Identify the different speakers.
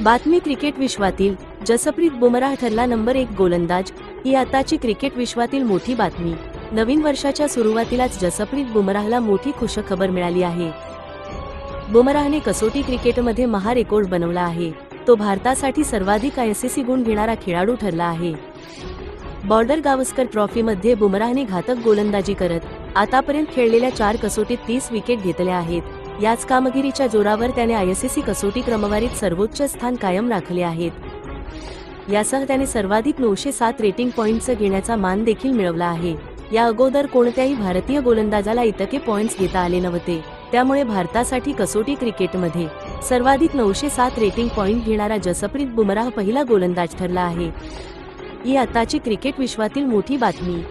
Speaker 1: बातमी क्रिकेट विश्वातील जसप्रीत बुमराह ठरला नंबर एक गोलंदाज ही आताची क्रिकेट विश्वातील मोठी बातमी. नवीन वर्षाच्या सुरुवातीलाच जसप्रीत बुमराहला मोठी खुशखबर मिळाली आहे. बुमराहने कसोटी क्रिकेटमध्ये महा रेकॉर्ड बनवला आहे. तो भारतासाठी सर्वाधिक आयसीसी गुण घेणारा खेळाडू ठरला आहे. बॉर्डर गावस्कर ट्रॉफीमध्ये बुमराहने घातक गोलंदाजी करत आतापर्यंत खेळलेल्या चार कसोटीत तीस विकेट घेतल्या आहेत. याच कामगिरीच्या जोरावर त्याने आयसीसी कसोटी क्रमवारीत सर्वोच्च स्थान कायम राखले आहेत. यासह त्याने सर्वाधिक नऊशे सात रेटिंग पॉईंटचं घेण्याचा मान देखील मिळवला आहे. या अगोदर कोणत्याही भारतीय गोलंदाजाला इतके पॉइंट्स घेता आले नव्हते. त्यामुळे भारतासाठी कसोटी क्रिकेटमध्ये सर्वाधिक नऊशे सात रेटिंग पॉइंट घेणारा जसप्रीत बुमराह पहिला गोलंदाज ठरला आहे. ही आताची क्रिकेट विश्वातील मोठी बातमी.